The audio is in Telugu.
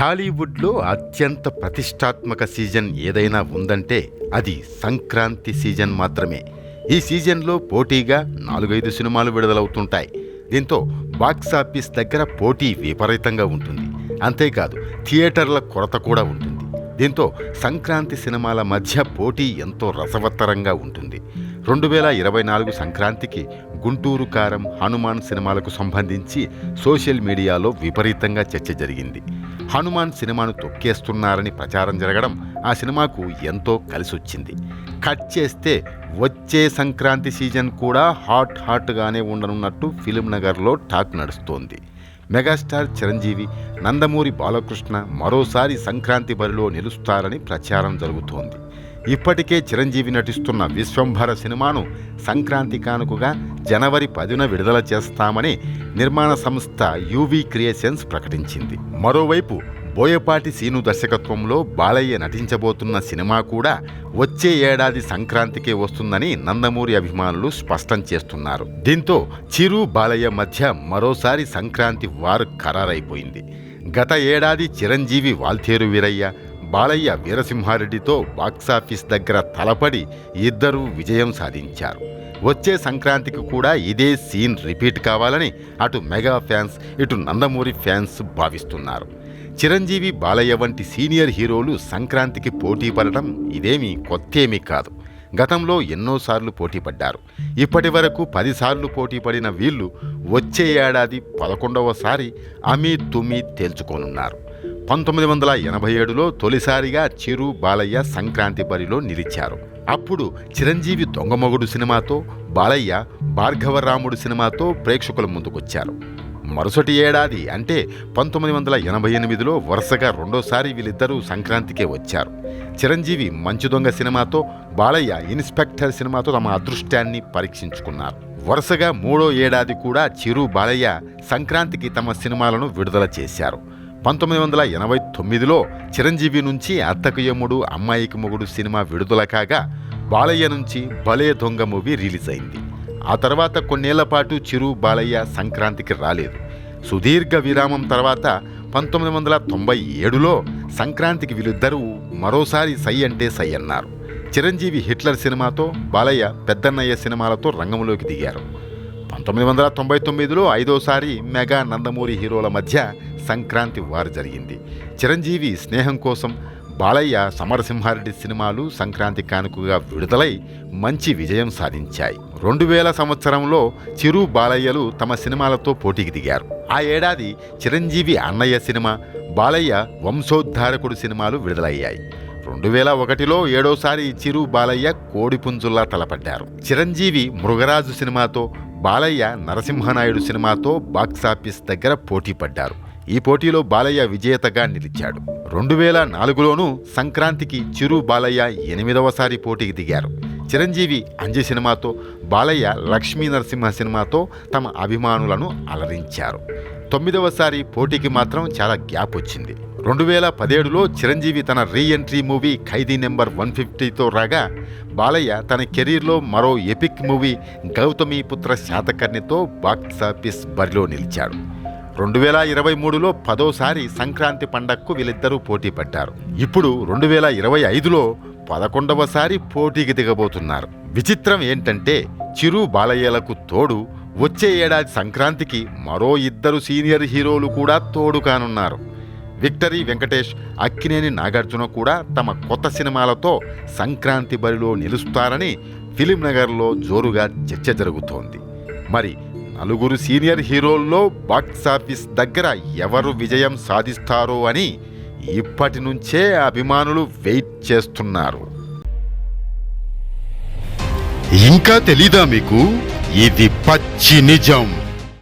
టాలీవుడ్లో అత్యంత ప్రతిష్టాత్మక సీజన్ ఏదైనా ఉందంటే అది సంక్రాంతి సీజన్ మాత్రమే. ఈ సీజన్లో పోటీగా నాలుగైదు సినిమాలు విడుదలవుతుంటాయి. దీంతో బాక్సాఫీస్ దగ్గర పోటీ విపరీతంగా ఉంటుంది. అంతేకాదు థియేటర్ల కొరత కూడా ఉంటుంది. దీంతో సంక్రాంతి సినిమాల మధ్య పోటీ ఎంతో రసవత్తరంగా ఉంటుంది. రెండు వేల ఇరవై నాలుగు సంక్రాంతికి గుంటూరు కారం హనుమాన్ సినిమాలకు సంబంధించి సోషల్ మీడియాలో విపరీతంగా చర్చ జరిగింది. హనుమాన్ సినిమాను తొక్కేస్తున్నారని ప్రచారం జరగడం ఆ సినిమాకు ఎంతో కలిసొచ్చింది. కట్ చేస్తే వచ్చే సంక్రాంతి సీజన్ కూడా హాట్ హాట్గానే ఉండనున్నట్టు ఫిలిం నగర్లో టాక్ నడుస్తోంది. మెగాస్టార్ చిరంజీవి నందమూరి బాలకృష్ణ మరోసారి సంక్రాంతి బరిలో నిలుస్తారని ప్రచారం జరుగుతోంది. ఇప్పటికే చిరంజీవి నటిస్తున్న విశ్వంభర సినిమాను సంక్రాంతి కానుకగా జనవరి పదిన విడుదల చేస్తామని నిర్మాణ సంస్థ యూవీ క్రియేషన్స్ ప్రకటించింది. మరోవైపు బోయపాటి సీను దర్శకత్వంలో బాలయ్య నటించబోతున్న సినిమా కూడా వచ్చే ఏడాది సంక్రాంతికే వస్తుందని నందమూరి అభిమానులు స్పష్టం చేస్తున్నారు. దీంతో చిరు బాలయ్య మధ్య మరోసారి సంక్రాంతి వారు ఖరారైపోయింది. గత ఏడాది చిరంజీవి వాల్తేరు వీరయ్య బాలయ్య వీరసింహారెడ్డితో బాక్సాఫీస్ దగ్గర తలపడి ఇద్దరూ విజయం సాధించారు. వచ్చే సంక్రాంతికి కూడా ఇదే సీన్ రిపీట్ కావాలని అటు మెగా ఫ్యాన్స్ ఇటు నందమూరి ఫ్యాన్స్ భావిస్తున్నారు. చిరంజీవి బాలయ్య వంటి సీనియర్ హీరోలు సంక్రాంతికి పోటీ పడడం ఇదేమీ కొత్తేమీ కాదు. గతంలో ఎన్నోసార్లు పోటీ పడ్డారు. ఇప్పటి వరకు పదిసార్లు పోటీ పడిన వీళ్ళు వచ్చే ఏడాది పదకొండవసారి అమీ తుమి తేల్చుకోనున్నారు. పంతొమ్మిది వందల ఎనభై ఏడులో తొలిసారిగా చిరు బాలయ్య సంక్రాంతి బరిలో నిలిచారు. అప్పుడు చిరంజీవి దొంగమొగుడు సినిమాతో బాలయ్య భార్గవరాముడు సినిమాతో ప్రేక్షకుల ముందుకొచ్చారు. మరుసటి ఏడాది అంటే పంతొమ్మిది వందల ఎనభై ఎనిమిదిలో వరుసగా రెండోసారి వీళ్ళిద్దరూ సంక్రాంతికే వచ్చారు. చిరంజీవి మంచు దొంగ సినిమాతో బాలయ్య ఇన్స్పెక్టర్ సినిమాతో తమ అదృష్టాన్ని పరీక్షించుకున్నారు. వరుసగా మూడో ఏడాది కూడా చిరు బాలయ్య సంక్రాంతికి తమ సినిమాలను విడుదల చేశారు. పంతొమ్మిది వందల ఎనభై తొమ్మిదిలో చిరంజీవి నుంచి అత్తకు యమ్ముడు అమ్మాయికి మొగుడు సినిమా విడుదల కాగా బాలయ్య నుంచి భలే దొంగ మూవీ రిలీజ్ అయింది. ఆ తర్వాత కొన్నేళ్ళ పాటు చిరు బాలయ్య సంక్రాంతికి రాలేదు. సుదీర్ఘ విరామం తర్వాత పంతొమ్మిది వందల తొంభై ఏడులో సంక్రాంతికి వీళ్ళిద్దరూ మరోసారి సై అంటే సై అన్నారు. చిరంజీవి హిట్లర్ సినిమాతో బాలయ్య పెద్దన్నయ్య సినిమాలతో రంగంలోకి దిగారు. పంతొమ్మిది వందల తొంభై తొమ్మిదిలో ఐదోసారి మెగా నందమూరి హీరోల మధ్య సంక్రాంతి వారు జరిగింది. చిరంజీవి స్నేహం కోసం బాలయ్య సమరసింహారెడ్డి సినిమాలు సంక్రాంతి కానుకగా విడుదలై మంచి విజయం సాధించాయి. రెండు వేల సంవత్సరంలో చిరు బాలయ్యలు తమ సినిమాలతో పోటీకి దిగారు. ఆ ఏడాది చిరంజీవి అన్నయ్య సినిమా బాలయ్య వంశోద్ధారకుడు సినిమాలు విడుదలయ్యాయి. రెండు వేల ఒకటిలో ఏడోసారి చిరు బాలయ్య కోడిపుంజుల్లా తలపడ్డారు. చిరంజీవి మృగరాజు సినిమాతో బాలయ్య నరసింహనాయుడు సినిమాతో బాక్సాఫీస్ దగ్గర పోటీ పడ్డారు. ఈ పోటీలో బాలయ్య విజేతగా నిలిచాడు. రెండు వేల నాలుగులోనూ సంక్రాంతికి చిరు బాలయ్య ఎనిమిదవసారి పోటీకి దిగారు. చిరంజీవి అంజి సినిమాతో బాలయ్య లక్ష్మీ నరసింహ సినిమాతో తమ అభిమానులను అలరించారు. తొమ్మిదవసారి పోటీకి మాత్రం చాలా గ్యాప్ వచ్చింది. రెండు వేల పదిహేడులో చిరంజీవి తన re entry movie Khaidi number one ఫిఫ్టీతో రాగా బాలయ్య తన కెరీర్లో మరో ఎపిక్ మూవీ గౌతమి పుత్ర శాతకర్ణితో బాక్సాఫీస్ బరిలో నిలిచాడు. రెండు వేల ఇరవై మూడులో పదోసారి సంక్రాంతి పండగకు వీళ్ళిద్దరూ పోటీ పడ్డారు. ఇప్పుడు రెండు వేల ఇరవై ఐదులో పదకొండవసారి పోటీకి దిగబోతున్నారు. విచిత్రం ఏంటంటే చిరు బాలయ్యలకు తోడు వచ్చే ఏడాది సంక్రాంతికి మరో ఇద్దరు సీనియర్ హీరోలు కూడా తోడు కానున్నారు. విక్టరీ వెంకటేష్ అక్కినేని నాగార్జున కూడా తమ కొత్త సినిమాలతో సంక్రాంతి బరిలో నిలుస్తారని ఫిలిం నగర్లో జోరుగా చర్చ జరుగుతోంది. మరి నలుగురు సీనియర్ హీరోల్లో బాక్సాఫీస్ దగ్గర ఎవరు విజయం సాధిస్తారో అని ఇప్పటి నుంచే అభిమానులు వెయిట్ చేస్తున్నారు. ఇంకా తెలీదా మీకు? ఇది పచ్చి నిజం.